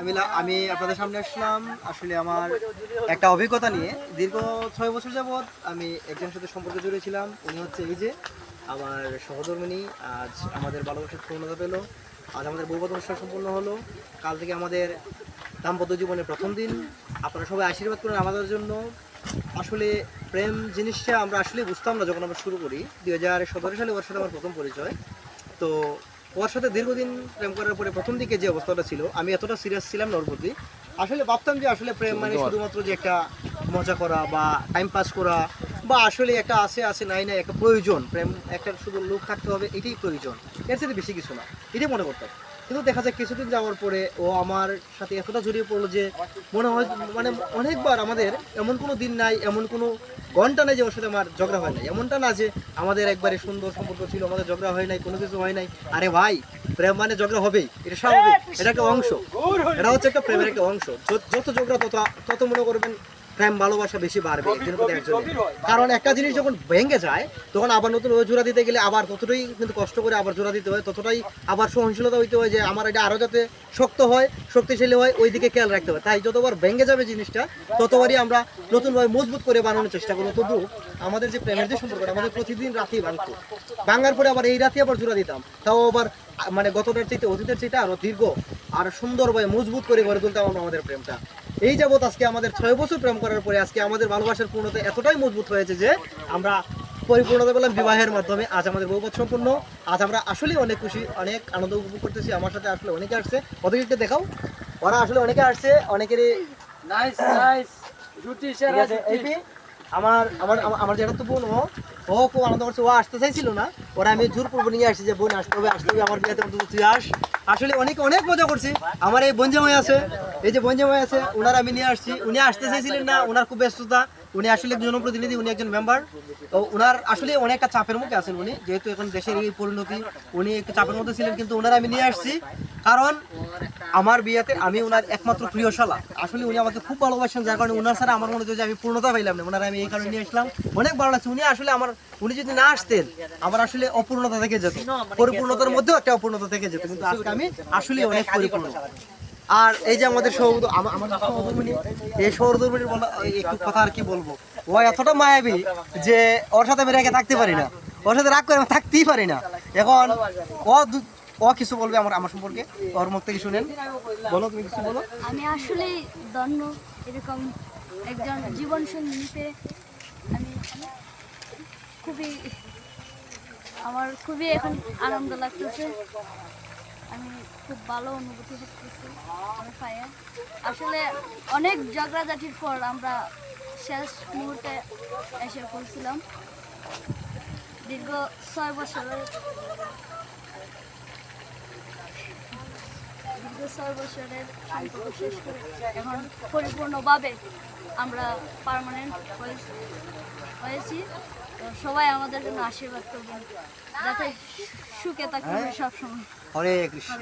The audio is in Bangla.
আমি আমি আপনাদের সামনে আসলাম। আসলে আমার একটা অভিজ্ঞতা নিয়ে। দীর্ঘ ছয় বছর যাবৎ আমি একজনের সাথে সম্পর্কে জড়িয়েছিলাম উনি হচ্ছে এই যে আমার সহধর্মিনী। আজ আমাদের ভালোবাসার পূর্ণতা পেল। আজ আমাদের বৌবাদ অনুষ্ঠান সম্পূর্ণ হলো। কাল থেকে আমাদের দাম্পত্য জীবনের প্রথম দিন। আপনারা সবাই আশীর্বাদ করেন আমাদের জন্য। আসলে প্রেম জিনিসটা আমরা আসলে বুঝতাম না যখন আমরা শুরু করি। দুই হাজার সতেরো সালে ওর সাথে আমার প্রথম পরিচয়। তো ওর সাথে দীর্ঘদিন প্রেম করার পরে প্রথম দিকে যে অবস্থাটা ছিল আমি এতটা সিরিয়াস ছিলাম না ওর প্রতি। আসলে ভাবতাম যে আসলে প্রেম মানে শুধুমাত্র যে একটা মজা করা বা টাইম পাস করা বা আসলে একটা আছে আছে নাই নাই একটা প্রয়োজন। প্রেম একটা শুধু লোক থাকতে হবে এটাই প্রয়োজন। এর সাথে বেশি কিছু না এটাই মনে করতাম। কিন্তু দেখা যায় কিছুদিন যাওয়ার পরে ও আমার সাথে এতটা জড়িয়ে পড়ল যে মনে হয় মানে অনেকবার আমাদের এমন কোনো দিন নাই এমন কোনো ঘণ্টা নাই যে ওর সাথে আমার ঝগড়া হয় নাই। এমনটা না যে আমাদের একবারে সুন্দর সম্পর্ক ছিল, আমাদের ঝগড়া হয় নাই, কোনো কিছু হয় নাই। আরে ভাই, প্রেম মানে ঝগড়া হবেই এটা স্বাভাবিক, এটা একটা অংশ। এটা হচ্ছে একটা প্রেমের একটা অংশ। যত- যত ঝগড়া তত তত মনে করবেন প্রেম ভালোবাসা বেশি বাড়বে প্রতি কারণ একটা জিনিস যখন ভেঙে যায় তখন আবার নতুন ওই জোড়া দিতে গেলে আবার ততটাই কিন্তু কষ্ট করে আবার জোড়া দিতে হয় ততটাই আবার সহনশীলতা হইতে হয় যে আমার এটা আরও যাতে শক্ত হয় শক্তিশালী হয় ওই দিকে খেয়াল রাখতে হয়। তাই যতবার ভেঙে যাবে জিনিসটা ততবারই আমরা নতুনভাবে মজবুত করে বানানোর চেষ্টা করব। তবু আমাদের যে প্রেমের যে সম্পর্কটা আমাদের প্রতিদিন রাতেই ভাঙতো। ভাঙার পরে আবার এই রাতে আবার জোড়া দিতাম। তাও আবার মানে গতটার চাইতে অতীতের চাইতে আরও দীর্ঘ আর সুন্দরভাবে মজবুত করে গড়ে তুলতাম আমরা আমাদের প্রেমটা। এই যাবৎ আজকে আমাদের ছয় বছর প্রেম করার পরে আজকে আমাদের ভালোবাসার পূর্ণতা এতটাই মজবুত হয়েছে যে আমরা পরিপূর্ণতা পেলাম বিবাহের মাধ্যমে। আজ আমাদের বৌবত সম্পূর্ণ। আজ আমরা আসলেই অনেক খুশি অনেক আনন্দ উপভোগ করতেছি। আমার সাথে আসলে অনেকে আসছে। ওদেরকে দেখাও। ওরা আসলে অনেকে আসছে অনেকেরই নাইস নাইস আমার আমার- আমার যেটা তো বোন ও। ও খুব আনন্দ করছে। ও আসতে চাইছিল না। ওরা আমি জোর পূর্ব নিয়ে আসছি যে বোন আসতে হবে আসতে হবে আমার বিয়েতে তুই আস। আসলে অনেক অনেক মজা করছি। আমার এই বঞ্জামাই আছে, এই যে বঞ্জামাই আছে ওনার আমি নিয়ে আসছি। উনি আসতে চাইছিলেন না ওনার খুব ব্যস্ততা। উনি আসলে জনপ্রতিনিধি উনি একজন মেম্বার তো ওনার আসলে অনেকটা চাপের মুখে আছেন উনি। যেহেতু এখন দেশের এই পরিণতি, উনি একটু চাপের মধ্যে ছিলেন, কিন্তু ওনার আমি নিয়ে আসছি। কারণ আমার বিয়েতে আমি ওনার একমাত্র প্রিয় শালা। আসলে উনি আমাকে খুব ভালোবাসেন, যার কারণে ওনার ছাড়া আমার মনে হয় যে আমি পূর্ণতা পাইলাম না। ওনার আমি এই কারণে নিয়ে আসলাম। অনেক ভালো লাগছে। উনি আসলে আমার, উনি যদি না আসতেন, আমার আসলে অপূর্ণতা থেকে যেত। পরিপূর্ণতার মধ্যেও একটা অপূর্ণতা থেকে যেত। কিন্তু আজকে আমি আসলে অনেক পরিপূর্ণ। আর এই যে আমাদের সৌদ আমা- আমাদের সহধর্মিনী এই সহধর্মিনীর বলা একটু কথা আর কি বলব? ও এতটা মায়াবী যে ওর সাথে আমি রেখে থাকতে পারি না। ওর সাথে রাগ করে আমি থাকতেই পারি না। এখন ও ও কিছু বলবে আমার আমার সম্পর্কে? ওর মুখ থেকে শুনেন। বলো, তুমি কিছু বলো। আমি আসলে এরকম একজন জীবন সঙ্গীতে আমি খুবই আমার খুবই এখন আনন্দ লাগতেছে। আমি খুব ভালো অনুভূতি করতেছি আসলে অনেক ঝগড়াঝাটির পর আমরা শেষ মুহূর্তে এসে পড়ছিলাম দীর্ঘ ছয় বছরের বছরের করে এখন পরিপূর্ণভাবে আমরা পারমানেন্ট হয়েছি সবাই আমাদের জন্য আশীর্বাদ করবেন, যাতে সুখে থাকবে সবসময়। হরে কৃষ্ণ।